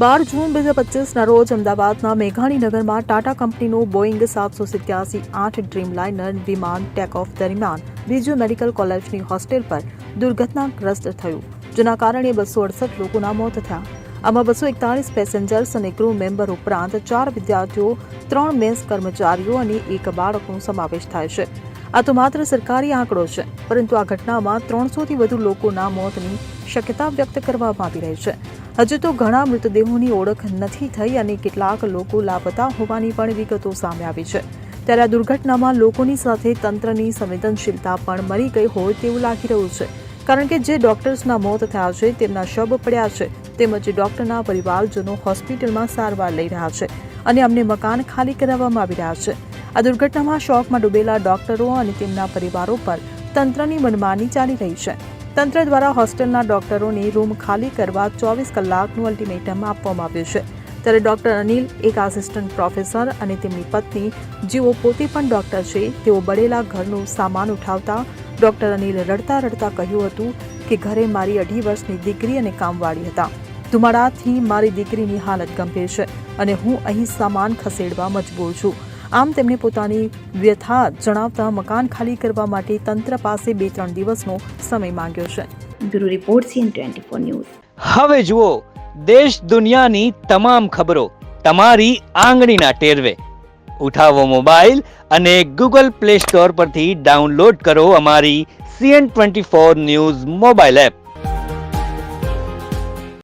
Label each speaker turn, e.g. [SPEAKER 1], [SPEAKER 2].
[SPEAKER 1] બાર જૂન બે હજાર પચીસના રોજ અમદાવાદના મેઘાણીનગરમાં ટાટા કંપનીનું બોઈંગ સાતસો સિત્યાસી, આઠ ડ્રીમ લાઇનર વિમાન ટેક ઓફ દરમિયાન બીજુ મેડિકલ કોલેજની હોસ્ટેલ પર દુર્ઘટનાગ્રસ્ત થયું, જેના કારણે બસો અડસઠ લોકોના મોત થયા. આમાં બસો એકતાળીસ પેસેન્જર્સ અને ક્રૂ મેમ્બર ઉપરાંત ચાર વિદ્યાર્થીઓ, ત્રણ મેસ કર્મચારીઓ અને એક બાળકનો સમાવેશ થાય છે. આ તો માત્ર સરકારી આંકડો છે, પરંતુ આ ઘટનામાં ત્રણસોથી વધુ લોકોના મોતની શક્યતા વ્યક્ત કરવામાં આવી રહી છે. હજુ તો ઘણા મૃતદેહોની ઓળખ નથી થઈ અને કેટલાક લોકો લાપતા હોવાની પણ વિગતો સામે આવી છે. ત્યારે આ દુર્ઘટનામાં લોકોની સાથે તંત્રની સંવેદનશીલતા પણ મરી ગઈ હોય તેવું લાગી રહ્યું છે. કારણ કે જે ડોક્ટર્સના મોત થયા છે, તેમના શબ પડ્યા છે, તેમજ ડોક્ટરના પરિવારજનો હોસ્પિટલમાં સારવાર લઈ રહ્યા છે અને અમને મકાન ખાલી કરાવવામાં આવી રહ્યા છે. આ દુર્ઘટનામાં શોકમાં ડૂબેલા ડોક્ટરો અને તેમના પરિવારો પર તંત્રની મનમાની ચાલી રહી છે. તંત્ર દ્વારા હોસ્ટેલના ડોક્ટરોને રૂમ ખાલી કરવા ચોવીસ કલાકનું અલ્ટિમેટમ આપવામાં આવ્યું છે. ત્યારે ડોક્ટર અનિલ, એક આસિસ્ટન્ટ પ્રોફેસર અને તેમની પત્ની, જેઓ પોતે પણ ડોક્ટર છે, તેઓ બળેલા ઘરનું સામાન ઉઠાવતા ડોક્ટર અનિલ રડતા રડતા કહ્યું હતું કે ઘરે મારી અઢી વર્ષની દીકરી અને કામવાળી હતા. ધુમાડાથી મારી દીકરીની હાલત ગંભીર છે અને હું અહીં સામાન ખસેડવા મજબૂર છું. આમ તેમણે પોતાની વ્યથા જણાવતા મકાન ખાલી કરવા માટે તંત્ર પાસે બે ત્રણ દિવસનો સમય માંગ્યો છે.
[SPEAKER 2] Bureau report CN twenty four news.
[SPEAKER 3] હવે જુઓ દેશ દુનિયાની તમામ ખબરો તમારી આંગળીના ટેરવે. ઉઠાવો મોબાઈલ અને ગૂગલ પ્લે સ્ટોર પરથી ડાઉનલોડ કરો અમારી CN twenty four news mobile app.